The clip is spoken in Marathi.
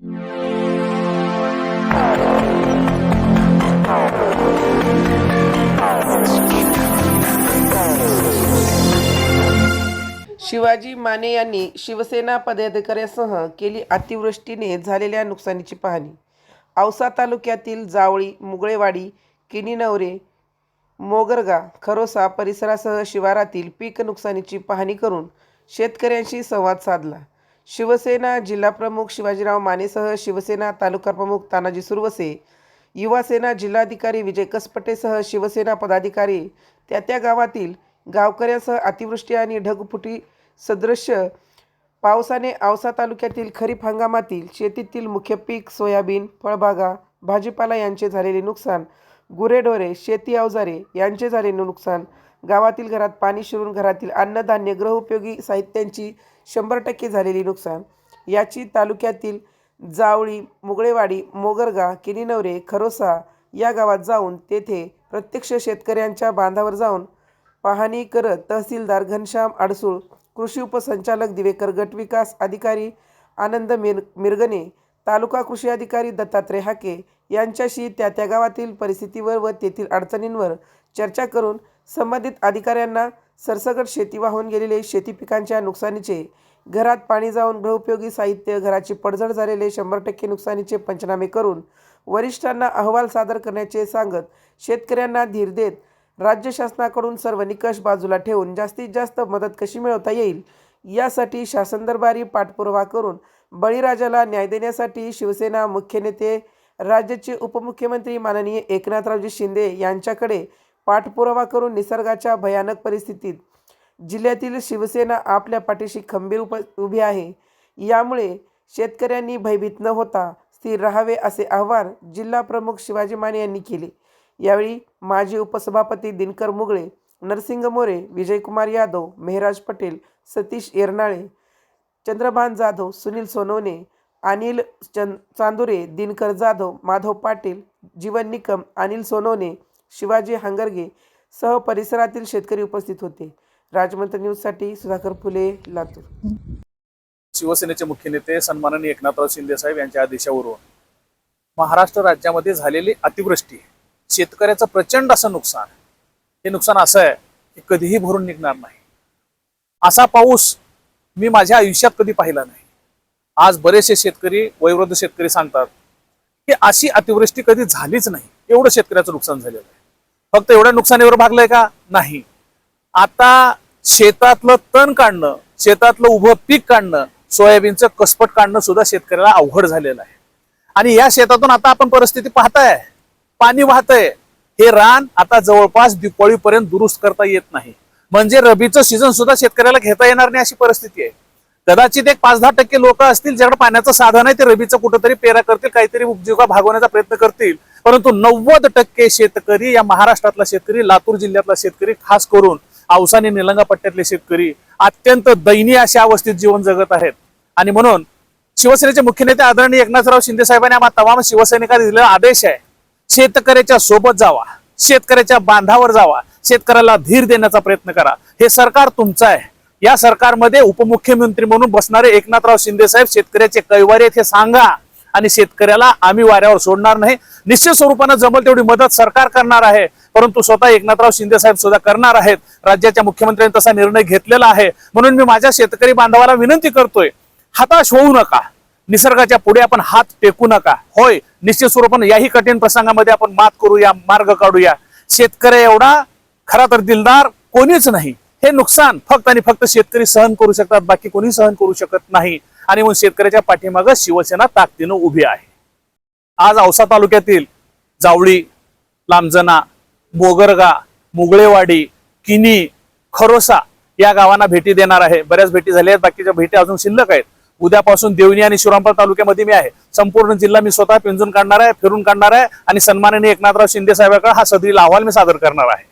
शिवाजी माने यांनी शिवसेना पदाधिकाऱ्यांसह केली अतिवृष्टीने झालेल्या नुकसानीची पाहणी. औसा तालुक्यातील जावळी मुगळेवाडी किनीनवरे मोगरगा खरोसा परिसरासह शिवारातील पीक नुकसानीची पाहणी करून शेतकऱ्यांशी संवाद साधला. शिवसेना जिल्हाप्रमुख शिवाजीराव मानेसह शिवसेना तालुकाप्रमुख तानाजी सुरवसे युवासेना जिल्हाधिकारी विजय कसपटेसह शिवसेना पदाधिकारी त्या त्या गावातील गावकऱ्यांसह अतिवृष्टी आणि ढगफुटी सदृश्य पावसाने औसा तालुक्यातील खरीप हंगामातील शेतीतील मुख्य पीक सोयाबीन फळबागा भाजीपाला यांचे झालेले नुकसान गुरेढोरे शेती अवजारे यांचे झालेले नुकसान. गावातील घरात पाणी शिरून घरातील अन्नधान्य गृहउपयोगी साहित्यांची शंभर टक्के झालेली नुकसान. याची तालुक्यातील जावळी मुगळेवाडी मोगरगा किनीनवरे खरोसा या गावात जाऊन तेथे प्रत्यक्ष शेतकऱ्यांच्या बांधावर जाऊन पाहणी करत तहसीलदार घनश्याम आडसूळ कृषी उपसंचालक दिवेकर गटविकास अधिकारी आनंद मिर मिरगणे तालुका कृषी अधिकारी दत्तात्रय हाके यांच्याशी त्या त्या गावातील परिस्थितीवर व तेथील अडचणींवर चर्चा करून संबंधित अधिकाऱ्यांना सरसकट शेती वाहून गेलेले शेती पिकांच्या नुकसानीचे घरात पाणी जाऊन गृहउपयोगी साहित्य घराची पडझड झालेले शंभर टक्के नुकसानीचे पंचनामे करून वरिष्ठांना अहवाल सादर करण्याचे सांगत शेतकऱ्यांना धीर देत राज्य शासनाकडून सर्व निकष बाजूला ठेवून जास्तीत जास्त मदत कशी मिळवता येईल यासाठी शासन दरबारी पाठपुरावा करून बळीराजाला न्याय देण्यासाठी शिवसेना मुख्य नेते राज्याचे उपमुख्यमंत्री माननीय एकनाथरावजी शिंदे यांच्याकडे पाठपुरावा करून निसर्गाच्या भयानक परिस्थितीत जिल्ह्यातील शिवसेना आपल्या पाठीशी खंबीर उप उभी आहे. यामुळे शेतकऱ्यांनी भयभीत न होता स्थिर राहावे असे आवाहन जिल्हा प्रमुख शिवाजी माने यांनी केले. यावेळी माजी उपसभापती दिनकर मुगळे नरसिंग मोरे विजयकुमार यादव मेहराज पटेल सतीश येरनाळे चंद्रभान जाधव सुनील सोनवणे अनिल चंद चांदुरे दिनकर जाधव माधव पाटील जीवन निकम अनिल सोनवणे शिवाजी हांगरगे सह परिसरातील शेतकरी उपस्थित होते. राजमंत्र न्यूजसाठी सुधाकर फुले लातूर. शिवसेनेचे मुख्य नेते सन्माननीय एकनाथराव शिंदे साहेब यांच्या आदेशावरून महाराष्ट्र राज्यामध्ये झालेली अतिवृष्टी शेतकऱ्याचं प्रचंड असं नुकसान हे नुकसान असं आहे की कधीही भरून निघणार नाही. असा पाऊस मी माझ्या आयुष्यात कधी पाहिला नाही. आज बरेचसे शेतकरी वयोवृद्ध शेतकरी सांगतात की अशी अतिवृष्टी कधी झालीच नाही. एवढं शेतकऱ्याचं नुकसान झालेलं आहे. फक्त एवढ्या नुकसानीवर भागलंय का? नाही. आता शेतातलं तण काढणं शेतातलं उभं पीक काढणं सोयाबीनचं कसपट काढणं सुद्धा शेतकऱ्याला अवघड झालेलं आहे. आणि या शेतातून आता आपण परिस्थिती पाहताय. पाणी वाहतंय. हे रान आता जवळपास दिपाळीपर्यंत दुरुस्त करता येत नाही. म्हणजे रबीचं सीझन सुद्धा शेतकऱ्याला घेता येणार नाही अशी परिस्थिती आहे. कदाचित एक पाच दहा टक्के लोक असतील ज्याकडे पाण्याचं साधन आहे ते रबीचं कुठंतरी पेरा करतील काहीतरी उपजीविका भागवण्याचा प्रयत्न करतील. परंतु नव्वद टक्के शेतकरी या महाराष्ट्रातला शेतकरी लातूर जिल्ह्यातला शेतकरी खास करून औसाने निलंगा पट्ट्यातले शेतकरी अत्यंत दयनीय अशा अवस्थेत जीवन जगत आहेत. आणि म्हणून शिवसेनेचे मुख्य नेते आदरणीय एकनाथराव शिंदे साहेबांनी आम्हाला तमाम शिवसैनिकांना दिलेला आदेश आहे. शेतकऱ्याच्या सोबत जावा शेतकऱ्याच्या बांधावर जावा शेतकऱ्याला धीर देण्याचा प्रयत्न करा. हे सरकार तुमचं आहे. या सरकारमध्ये उपमुख्यमंत्री म्हणून बसणारे एकनाथराव शिंदे साहेब शेतकऱ्याचे कैवारी आहेत हे सांगा. आणि शेतकऱ्याला आम्ही वाऱ्यावर सोडणार नाही. निश्चित स्वरूपानं जमल तेवढी मदत सरकार करणार आहे. परंतु स्वतः एकनाथराव शिंदे साहेब सुद्धा करणार आहेत. राज्याच्या मुख्यमंत्र्यांनी तसा निर्णय घेतलेला आहे. म्हणून मी माझ्या शेतकरी बांधवाला विनंती करतोय हताश होऊ नका. निसर्गाच्या पुढे आपण हात टेकू नका. होय निश्चित स्वरूपाने याही कठीण प्रसंगामध्ये आपण मात करूया मार्ग काढूया. शेतकरी एवढा खरा तर दिलदार कोणीच नाही. हे नुकसान फक्त आणि फक्त शेतकरी सहन करू शकतात बाकी कोणी सहन करू शकत नाही. आणि मग शेतकऱ्याच्या पाठीमागं शिवसेना ताकदीनं उभी आहे. आज औसा तालुक्यातील जावळी लांबजना मोगरगा मुगळेवाडी किनी खरोसा या गावांना भेटी देणार आहे. बऱ्याच भेटी झाल्या आहेत. बाकीच्या भेटी अजून शिल्लक आहेत. उद्यापासून देवणी आणि शिवरामपूर तालुक्यामध्ये मी आहे. संपूर्ण जिल्हा मी स्वतः पिंजून काढणार आहे फिरून काढणार आहे आणि सन्माननीय एकनाथराव शिंदे साहेबांकडे हा सदरील अहवाल मी सादर करणार आहे.